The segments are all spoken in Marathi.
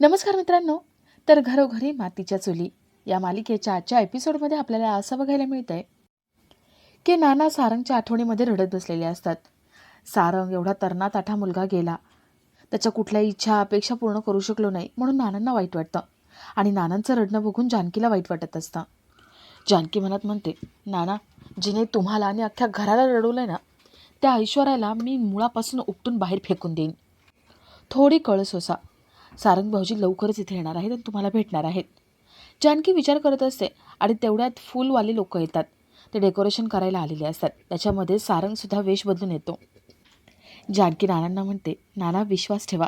नमस्कार मित्रांनो. तर घरोघरी मातीच्या चुली या मालिकेच्या आजच्या एपिसोडमध्ये आपल्याला असं बघायला मिळतं आहे की नाना सारंगच्या आठवणीमध्ये रडत बसलेले असतात. सारंग एवढा तरणा ताठा मुलगा गेला. त्याच्या कुठल्याही इच्छा अपेक्षा पूर्ण करू शकलो नाही म्हणून नानांना वाईट वाटतं आणि नानांचं रडणं बघून जानकीला वाईट वाटत असतं. जानकी मनात म्हणते नाना जिने तुम्हाला आणि अख्ख्या घराला रडवलं ना त्या ऐश्वर्याला मी मुळापासून उपटून बाहेर फेकून देईन. थोडी कळस होसा. सारंग भाऊजी लवकरच इथे येणार आहेत आणि तुम्हाला भेटणार आहेत. जानकी विचार करत असते आणि तेवढ्यात फुलवाले लोक येतात. ते डेकोरेशन करायला आलेले असतात. त्याच्यामध्ये सारंगसुद्धा वेश बदलून येतो. जानकी नानांना म्हणते नाना विश्वास ठेवा.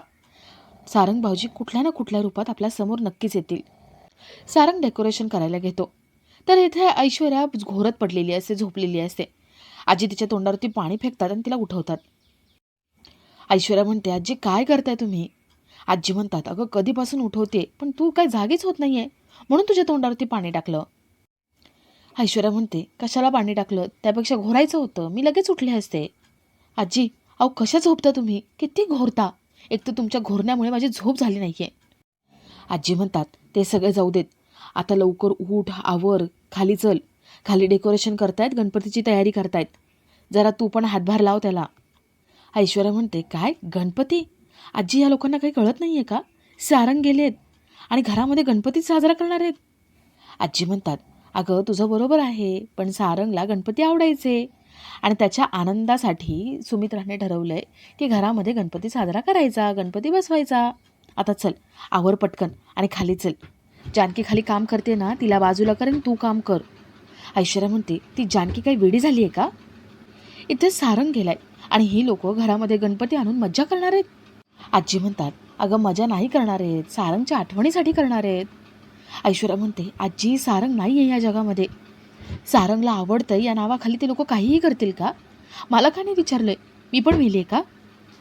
सारंग भाऊजी कुठल्या ना कुठल्या रूपात आपल्यासमोर नक्कीच येतील. सारंग डेकोरेशन करायला घेतो. तर इथे ऐश्वर्या घोरत पडलेली असते झोपलेली असते. आजी तिच्या तोंडावरती पाणी फेकतात आणि तिला उठवतात. ऐश्वर्या म्हणते आजी काय करताय तुम्ही? आजी म्हणतात अगं कधीपासून उठवते पण तू काय जागीच होत नाहीये. म्हणून तुझ्या तोंडावरती पाणी टाकलं. ऐश्वर्या म्हणते कशाला पाणी टाकलं? त्यापेक्षा घोरायचं होतं. मी लगेच उठले असते. आजी अहो कशा झोपता तुम्ही? किती घोरता. एक तर तुमच्या घोरण्यामुळे माझी झोप झाली नाहीये. आजी म्हणतात ते सगळे जाऊ देत. आता लवकर उठ आवर खाली चल. खाली डेकोरेशन करतायत गणपतीची तयारी करतायत. जरा तू पण हातभार लाव त्याला. ऐश्वर्या म्हणते काय? गणपती? आजी या लोकांना काही कळत नाही आहे का? सारंग गेलेत आणि घरामध्ये गणपती साजरा करणार आहेत. आजी म्हणतात अगं तुझं बरोबर आहे पण सारंगला गणपती आवडायचे. आणि त्याच्या आनंदासाठी सुमित्राने ठरवलं आहे की घरामध्ये गणपती साजरा करायचा गणपती बसवायचा. आता चल आवर पटकन आणि खाली चल. जानकी खाली काम करते ना तिला बाजूला कर आणि तू काम कर. ऐश्वर्या म्हणते ती जानकी काही वेडी झाली आहे का? इथे सारंग गेलाय आणि ही लोक घरामध्ये गणपती आणून मज्जा करणार आहेत. आजी म्हणतात अगं मजा नाही करणार आहेत. सारंगच्या आठवणीसाठी करणार आहेत. ऐश्वर्या म्हणते आजी सारंग नाही आहे या जगामध्ये. सारंगला आवडतं या नावाखाली ते लोक काहीही करतील का? मला का नाही विचारलंय? मी पण मेली आहे का?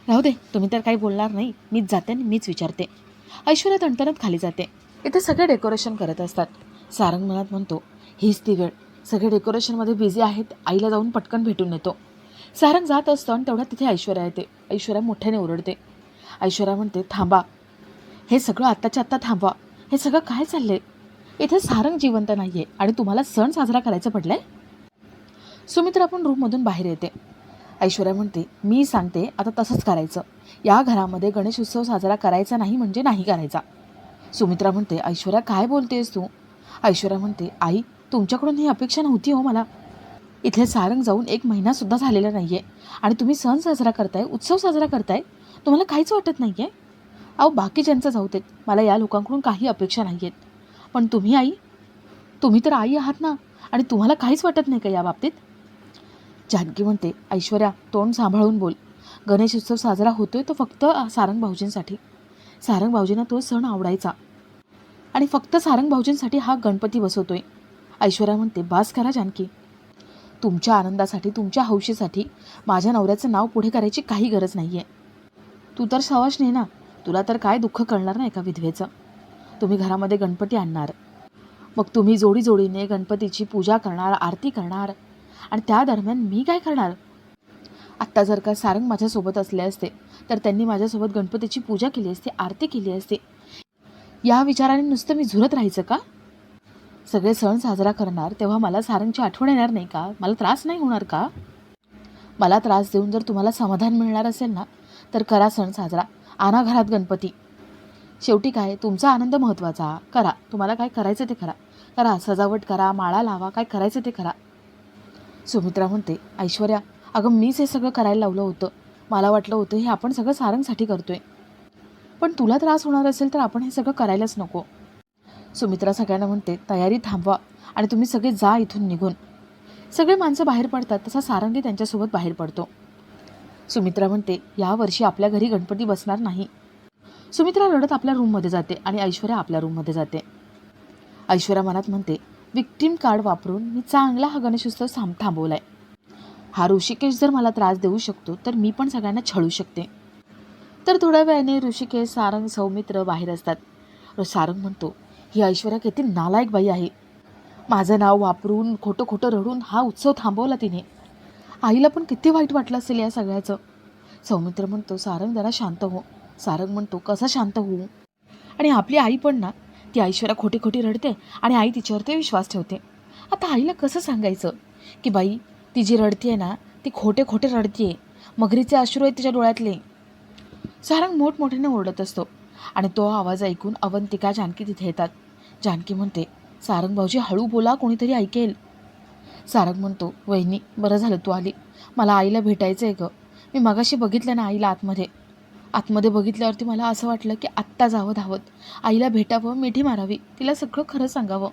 राहू दे तुम्ही तर काही बोलणार नाही. मीच जाते आणि मीच विचारते. ऐश्वर्या तणतणत खाली जाते. इथे सगळे डेकोरेशन करत असतात. सारंग मनात म्हणतो हीच ती वेळ. सगळे डेकोरेशनमध्ये बिझी आहेत. आईला जाऊन पटकन भेटून येतो. सारंग जात असतो आणि तेवढ्यात तिथे ऐश्वर्या येते. ऐश्वर्या मोठ्याने ओरडते. ऐश्वर्या म्हणते थांबा. हे सगळं आत्ताच्या आत्ता थांबवा. हे सगळं काय चाललंय? इथे सारंग जिवंत नाही आहे आणि तुम्हाला सण साजरा करायचं पडलंय? सुमित्रा पण रूममधून बाहेर येते. ऐश्वर्या म्हणते मी सांगते आता तसंच करायचं. या घरामध्ये गणेश उत्सव साजरा करायचा नाही म्हणजे नाही करायचा. सुमित्रा म्हणते ऐश्वर्या काय बोलतेस तू? ऐश्वर्या म्हणते आई तुमच्याकडून ही अपेक्षा नव्हती हो मला. इथले सारंग जाऊन एक महिनासुद्धा झालेला नाही आहे आणि तुम्ही सण साजरा करताय उत्सव साजरा करताय. तुम्हाला काहीच वाटत नाही आहे अहो बाकीच्यांचं जाऊ देत. मला या लोकांकडून काही अपेक्षा नाही आहेत पण तुम्ही आई? तुम्ही तर आई आहात ना. आणि तुम्हाला काहीच वाटत नाही का या बाबतीत? जानकी म्हणते ऐश्वर्या तोंड सांभाळून बोल. गणेश उत्सव साजरा होतोय तो फक्त सारंग भाऊजींसाठी. सारंग भाऊजींना तो सण आवडायचा. आणि फक्त सारंग भाऊजींसाठी हा गणपती बसवतोय. ऐश्वर्या म्हणते बास करा जानकी. तुमच्या आनंदासाठी तुमच्या हौशीसाठी माझ्या नवऱ्याचं नाव पुढे करायची काही गरज नाही आहे तू तर सवाश नाही ना. तुला तर काय दुःख कळणार नाही एका विधवेचं? तुम्ही घरामध्ये गणपती आणणार. मग तुम्ही जोडी जोडीने गणपतीची पूजा करणार आरती करणार. आणि त्या दरम्यान मी काय करणार? आत्ता जर का सारंग माझ्यासोबत असले असते तर त्यांनी माझ्यासोबत गणपतीची पूजा केली असते आरती केली असते. या विचाराने नुसतं मी झुरत राहायचं का? सगळे सण साजरा करणार तेव्हा मला सारंगची आठवण येणार नाही का? मला त्रास नाही होणार का? मला त्रास देऊन जर तुम्हाला समाधान मिळणार असेल ना तर करा सण साजरा. आणा घरात गणपती. शेवटी काय? तुमचा आनंद महत्त्वाचा. करा. तुम्हाला काय करायचं ते करा. करा. सजावट करा. माळा लावा. काय करायचं ते करा. सुमित्रा म्हणते ऐश्वर्या अगं मीच हे सगळं करायला लावलं होतं. मला वाटलं होतं हे आपण सगळं सारंगसाठी करतोय. पण तुला त्रास होणार असेल तर आपण हे सगळं करायलाच नको. सुमित्रा सगळ्यांना म्हणते तयारी थांबवा आणि तुम्ही सगळे जा इथून निघून. सगळे माणसं बाहेर पडतात तसा सारंगी त्यांच्यासोबत बाहेर पडतो. सुमित्रा म्हणते यावर्षी आपल्या घरी गणपती बसणार नाही. सुमित्रा रडत आपल्या रूममध्ये जाते आणि ऐश्वर्या आपल्या रूममध्ये जाते. ऐश्वर्या मनात म्हणते विक्टीम कार्ड वापरून मी चांगला हा गणेशोत्सव थांब थांबवलाय. हा ऋषिकेश जर मला त्रास देऊ शकतो तर मी पण सगळ्यांना छळू शकते. तर थोड्या वेळाने ऋषिकेश सारंग सौमित्र बाहेर असतात. सारंग म्हणतो ही ऐश्वर्या किती नालायक बाई आहे. माझं नाव वापरून खोटं खोटं रडून हा उत्सव थांबवला तिने. आईला पण किती वाईट वाटलं असेल या सगळ्याचं. सौमित्र म्हणतो सारंग जरा शांत हो. सारंग म्हणतो कसं शांत होऊ? आणि आपली आई पण ना ती ऐश्वर्या खोटी खोटी रडते आणि आई तिच्यावरती विश्वास ठेवते. आता आईला कसं सांगायचं? की बाई ती जी रडतीये ना ती खोटे खोटे रडतीये. मगरीचे अश्रू आहेत तिच्या डोळ्यातले. सारंग मोठमोठ्याने ओरडत असतो आणि तो आवाज ऐकून अवंतिका जानकी तिथे येतात. जानकी म्हणते सारंग भाऊजी हळू बोला कोणीतरी ऐकेल. सारंग म्हणतो वहिनी बरं झालं तू आली. मला आईला भेटायचं आहे गं. मी मगाशी बघितलं ना आईला आतमध्ये. आतमध्ये बघितल्यावरती मला असं वाटलं की आत्ता जावं धावत. आईला भेटावं मिठी मारावी तिला सगळं खरं सांगावं.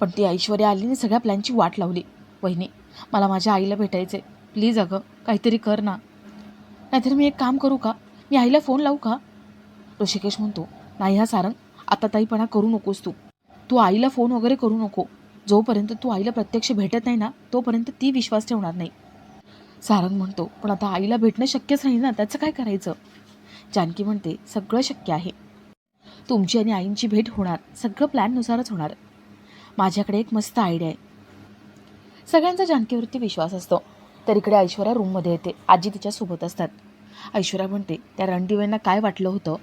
पण ती ऐश्वर्या आली आणि सगळ्या प्लॅनची वाट लावली. वहिनी मला माझ्या आईला भेटायचं आहे प्लीज अगं काहीतरी कर ना. नाहीतर मी एक काम करू का? मी आईला फोन लावू का? ऋषिकेश म्हणतो नाही हा सारंग आता ताईपणा करू नकोस तू. तू आईला फोन वगैरे करू नको. जोपर्यंत तू आईला प्रत्यक्ष भेटत नाही ना तोपर्यंत ती विश्वास ठेवणार नाही. सारंग म्हणतो पण आता आईला भेटणं शक्यच नाही ना त्याचं काय करायचं? जानकी म्हणते सगळं शक्य आहे. तुमची आणि आईंची भेट होणार सगळं प्लॅननुसारच होणार. माझ्याकडे एक मस्त आयडिया आहे. सगळ्यांचा जानकीवरती विश्वास असतो. तर इकडे ऐश्वर्या रूममध्ये येते. आजी तिच्यासोबत असतात. ऐश्वर्या म्हणते त्या रणदिवेंना काय वाटलं होतं?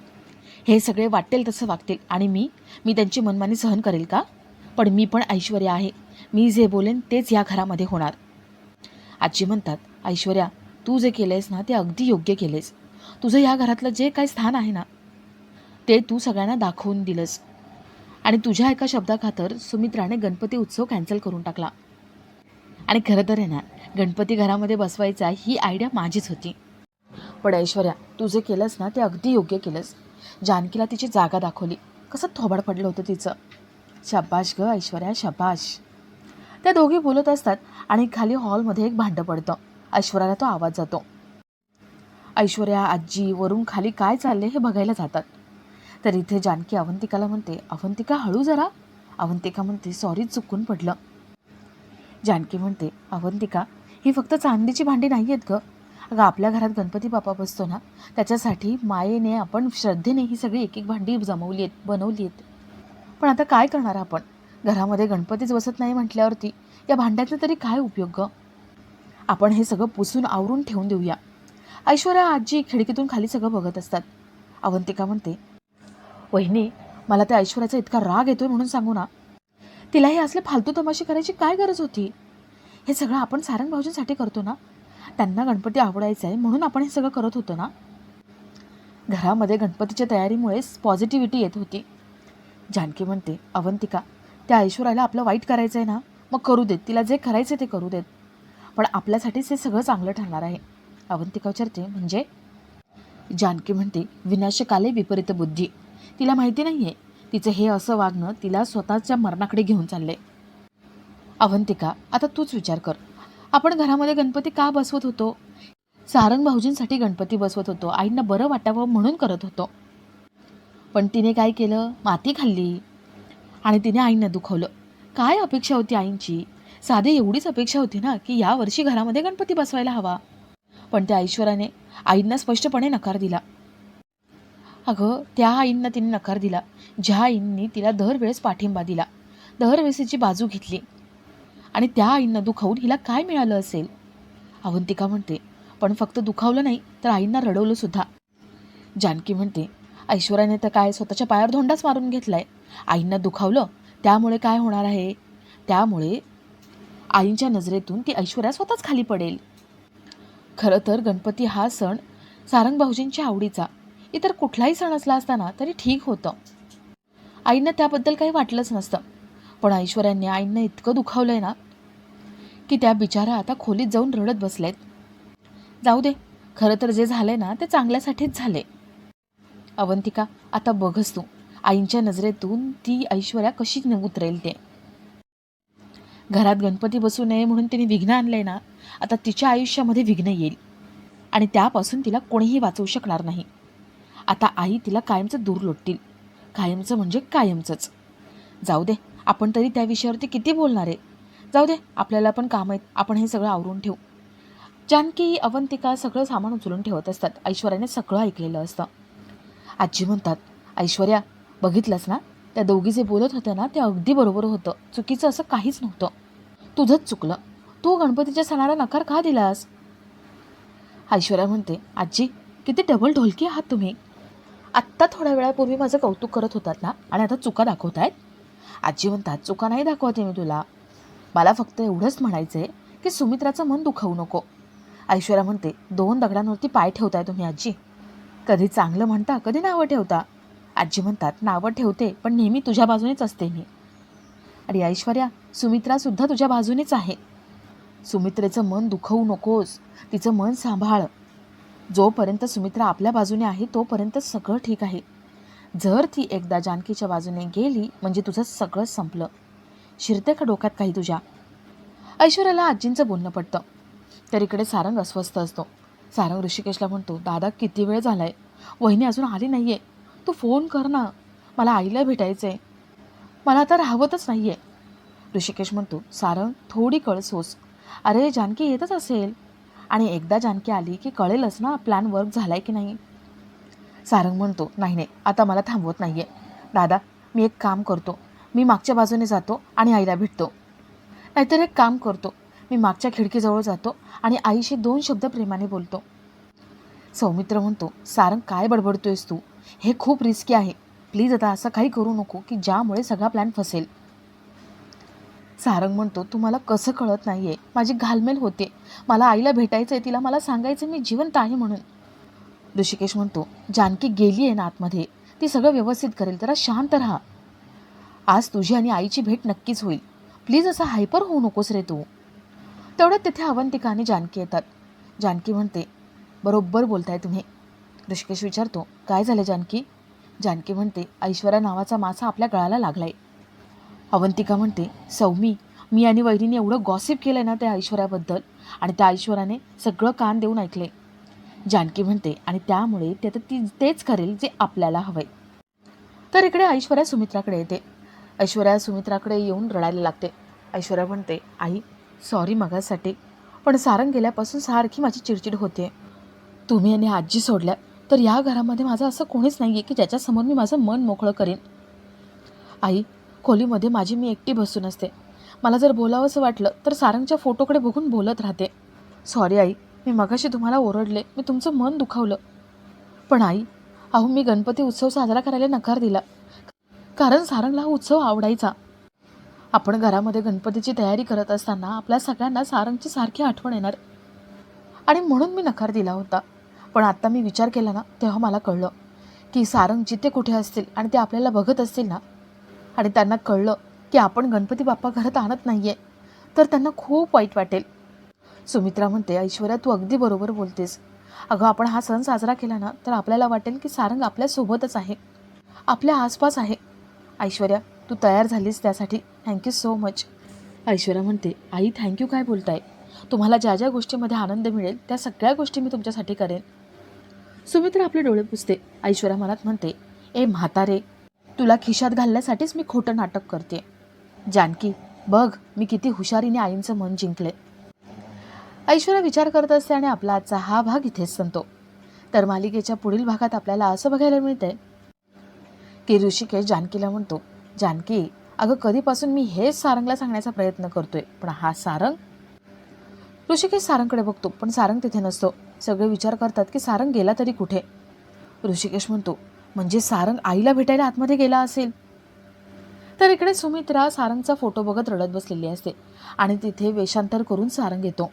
हे सगळे वाटेल तसं वागतील. आणि मी मी त्यांची मनमानी सहन करेल का? पण मी पण ऐश्वर्या आहे. मी जे बोलेन तेच या घरामध्ये होणार. आजी म्हणतात ऐश्वर्या तू जे केलंयस ना ते अगदी योग्य केलेस तुझं या घरातलं जे काही स्थान आहे ना ते तू सगळ्यांना दाखवून दिलंस. आणि तुझ्या एका शब्दाखातर सुमित्राने गणपती उत्सव कॅन्सल करून टाकला. आणि खरं तर आहे ना गणपती घरामध्ये बसवायचा ही आयडिया माझीच होती. पण ऐश्वर्या तू जे केलंस ना ते अगदी योग्य केलंस. जानकीला तिची जागा दाखवली. कसं थोबाड पडलं होतं तिचं. शाबाश ग ऐश्वर्या शाबाश. त्या दोघी बोलत असतात आणि खाली हॉलमध्ये एक भांडं पडतं. ऐश्वर्याला तो आवाज जातो. ऐश्वर्या आजी वरून खाली काय चालले हे बघायला जातात. तर इथे जानकी अवंतिकाला म्हणते अवंतिका हळू जरा. अवंतिका म्हणते सॉरी चुकून पडलं. जानकी म्हणते अवंतिका ही फक्त चांदीची भांडी नाही आहेत गं. अगं आपल्या घरात गणपती बाप्पा बसतो ना त्याच्यासाठी मायेने आपण श्रद्धेने ही सगळी एक एक भांडी जमवली आहेत बनवली आहेत पण आता काय करणार आपण? घरामध्ये गणपतीच बसत नाही म्हटल्यावरती या भांड्याचा तरी काय उपयोग ग? आपण हे सगळं पुसून आवरून ठेवून देऊया. ऐश्वर्या आजी खिडकीतून खाली सगळं बघत असतात. अवंतिका म्हणते वहिनी मला त्या ऐश्वर्याचा इतका राग येतोय म्हणून सांगू ना. तिला हे असले फालतू तमाशे करायची काय गरज होती? हे सगळं आपण सारंग भाऊजींसाठी करतो ना? त्यांना गणपती आवडायचा आहे म्हणून आपण हे सगळं करत होतो ना? घरामध्ये गणपतीच्या तयारीमुळेच पॉझिटिव्हिटी येत होती. जानकी म्हणते अवंतिका त्या ऐश्वर्याला आपलं वाईट करायचं आहे ना मग करू देत. तिला जे करायचं ते करू देत. पण आपल्यासाठीच हे सगळं चांगलं ठरणार आहे. अवंतिका विचारते म्हणजे? जानकी म्हणते विनाशकाले विपरीत बुद्धी. तिला माहिती नाही आहे तिचं हे असं वागणं तिला स्वतःच्या मरणाकडे घेऊन चालले अवंतिका आता तूच विचार कर. आपण घरामध्ये गणपती का बसवत होतो? सारंग भाऊजींसाठी गणपती बसवत होतो. आईंना बरं वाटावं म्हणून करत होतो. पण तिने काय केलं? माती खाल्ली. आणि तिने आईंना दुखवलं. काय अपेक्षा होती आईंची? साधे एवढीच अपेक्षा होती ना की यावर्षी घरामध्ये गणपती बसवायला हवा. पण त्या ऐश्वराने आईंना स्पष्टपणे नकार दिला. अगं त्या आईंना तिने नकार दिला. ज्या आईंनी तिला दरवेळेस पाठिंबा दिला. दरवेळेस तिची बाजू घेतली. आणि त्या आईंना दुखावून हिला काय मिळालं असेल? अवंतिका म्हणते पण फक्त दुखावलं नाही तर आईंना रडवलं सुद्धा. जानकी म्हणते ऐश्वर्याने तर काय स्वतःच्या पायावर धोंडाच मारून घेतलाय. आईंना दुखावलं त्यामुळे काय होणार आहे? त्यामुळे आईंच्या नजरेतून ती ऐश्वर्या स्वतःच खाली पडेल. खरं तर गणपती हा सण सारंग भाऊजींच्या आवडीचा. इतर कुठलाही सण असला असताना तरी ठीक होतं. आईंना त्याबद्दल काही वाटलंच नसतं. पण ऐश्वर्याने आईंना इतकं दुखावलंय ना की त्या बिचारा आता खोलीत जाऊन रडत बसलेत जाऊ दे खरं तर जे झालंय ना ते चांगल्यासाठीच झाले अवंतिका आता बघच तू. आईंच्या नजरेतून ती ऐश्वर्या कशी उतरेल ते. घरात गणपती बसू नये म्हणून तिने विघ्न आणलंय ना आता तिच्या आयुष्यामध्ये विघ्न येईल. आणि त्यापासून तिला कोणीही वाचवू शकणार नाही. आता आई तिला कायमचं दूर लोटतील. कायमचं म्हणजे कायमचंच. जाऊ दे आपण तरी त्या विषयावरती किती बोलणार आहे? जाऊ दे आपल्याला पण काम आहेत आपण हे सगळं आवरून ठेवू. जानकी अवंतिका सगळं सामान उचलून ठेवत असतात. ऐश्वर्याने सगळं ऐकलेलं असतं. आजी म्हणतात ऐश्वर्या बघितलंस ना? त्या दोघी जे बोलत होत्या ना ते अगदी बरोबर होतं. चुकीचं असं काहीच नव्हतं. तुझंच चुकलं. तू गणपतीच्या सणाला नकार का दिलास? ऐश्वर्या म्हणते आजी किती डबल ढोलकी आहात तुम्ही. आत्ता थोड्या वेळापूर्वी माझं कौतुक करत होतात ना आणि आता चुका दाखवत आहेत आजी म्हणतात चुका नाही दाखवते मी तुला. मला फक्त एवढंच म्हणायचं आहे की सुमित्राचं मन दुखवू नको. ऐश्वर्या म्हणते दोन दगडांवरती पाय ठेवताय तुम्ही आजी. कधी चांगलं म्हणता कधी नावं ठेवता. आजी म्हणतात नावं ठेवते पण नेहमी तुझ्या बाजूनेच असते मी. अरे ऐश्वर्या सुमित्रासुद्धा तुझ्या बाजूनेच आहे. सुमित्रेचं मन दुखवू नकोस तिचं मन सांभाळ. जोपर्यंत सुमित्रा आपल्या बाजूने आहे तोपर्यंत सगळं ठीक आहे. जर ती एकदा जानकीच्या बाजूने गेली म्हणजे तुझं सगळं संपलं. शिरते का डोक्यात काही तुझ्या? ऐश्वर्याला आजींचं बोलणं पडतं तर इकडे सारंग अस्वस्थ असतो. सारंग ऋषिकेशला म्हणतो दादा किती वेळ झाला आहे वहिनी अजून आली नाही आहे तू फोन कर ना. मला आईला भेटायचं आहे मला आता राहवतच नाही आहे ऋषिकेश म्हणतो सारंग थोडी कळ सोस अरे जानकी येतच असेल. आणि एकदा जानकी आली की कळेलच ना प्लॅन वर्क झाला आहे की नाही. सारंग म्हणतो नाही नाही आता मला थांबवत नाही आहे दादा मी एक काम करतो. मी मागच्या बाजूने जातो आणि आईला भेटतो. नाहीतर एक काम करतो. मी मागच्या खिडकीजवळ जातो आणि आईशी दोन शब्द प्रेमाने बोलतो. सौमित्र म्हणतो सारंग काय बडबडतोयस तू? हे खूप रिस्की आहे. प्लीज आता असं काही करू नको की ज्यामुळे सगळा प्लॅन फसेल. सारंग म्हणतो तुम्हाला कसं कळत नाही आहे माझी घालमेल होते. मला आईला भेटायचं आहे तिला मला सांगायचं मी जिवंत आहे म्हणून. ऋषिकेश म्हणतो जानकी गेली आहे ना आतमध्ये. ती सगळं व्यवस्थित करेल. जरा शांत राहा. आज तुझी आणि आईची भेट नक्कीच होईल. प्लीज असा हायपर होऊ नकोस रे तू. तेवढ्यात तिथे अवंतिका आणि जानकी येतात. जानकी म्हणते बरोबर बोलताय तुम्ही. ऋषिकेश विचारतो काय झालं जानकी? जानकी म्हणते ऐश्वर्या नावाचा मासा आपल्या गळाला लागलाय. अवंतिका म्हणते सौमी मी आणि वहिनीने एवढं गॉसिप केलं ना त्या ऐश्वर्याबद्दल आणि त्या ऐश्वर्याने सगळं कान देऊन ऐकले जानकी म्हणते आणि त्यामुळे ते ती तेच करेल जे आपल्याला हवंय. तर इकडे ऐश्वर्या सुमित्राकडे येते. ऐश्वर्या सुमित्राकडे येऊन रडायला लागते. ऐश्वर्या म्हणते आई सॉरी मगासाठी पण सारंग गेल्यापासून सारखी माझी चिडचिड होते तुम्ही आणि आजी सोडल्या तर या घरामध्ये माझं असं कोणीच नाही आहे की ज्याच्यासमोर मी माझं मन मोकळं करीन. आई खोलीमध्ये माझी मी एकटी बसून असते. मला जर बोलावंसं वाटलं तर सारंगच्या फोटोकडे बघून बोलत राहते. सॉरी आई मी मगाशी तुम्हाला ओरडले मी तुमचं मन दुखावलं. पण आई अहो मी गणपती उत्सव साजरा करायला नकार दिला. कारण सारंगला हा उत्सव आवडायचा. आपण घरामध्ये गणपतीची तयारी करत असताना आपल्या सगळ्यांना सारंगची सारखी आठवण येणार. आणि म्हणून मी नकार दिला होता. पण आत्ता मी विचार केला ना तेव्हा मला कळलं की सारंग जिथे कुठे असतील आणि ते आपल्याला बघत असतील ना आणि त्यांना कळलं की आपण गणपती बाप्पा घरात आणत नाही आहे तर त्यांना खूप वाईट वाटेल. सुमित्रा म्हणते ऐश्वर्या तू अगदी बरोबर बोलतेस. अगं आपण हा सण साजरा केला ना तर आपल्याला वाटेल की सारंग आपल्यासोबतच आहे. आपल्या आसपास आहे. ऐश्वर्या तू तयार झालीस त्यासाठी. थँक्यू सो मच ऐश्वर्या म्हणते आई थँक्यू काय बोलताय? तुम्हाला ज्या ज्या गोष्टीमध्ये आनंद मिळेल त्या सगळ्या गोष्टी मी तुमच्यासाठी करेन. सुमित्रा आपले डोळे पुसते. ऐश्वर्या मनात म्हणते ए म्हातारे तुला खिशात घालण्यासाठीच मी खोटं नाटक करते. जानकी बघ मी किती हुशारीने आईंचं मन जिंकले. ऐश्वर्या विचार करत असते आणि आपला आजचा हा भाग इथेच संपतो. तर मालिकेच्या पुढील भागात आपल्याला असं बघायला मिळतंय की ऋषिकेश जानकीला म्हणतो जानकी अगं कधीपासून मी हेच सारंगला सांगण्याचा प्रयत्न करतोय पण हा सारंग? ऋषिकेश सारंगकडे बघतो पण सारंग तिथे नसतो. सगळे विचार करतात की सारंग गेला तरी कुठे? ऋषिकेश म्हणतो म्हणजे सारंग आईला भेटायला आतमध्ये गेला असेल? तर इकडे सुमित्रा सारंगचा फोटो बघत रडत बसलेली असते आणि तिथे वेषांतर करून सारंग येतो.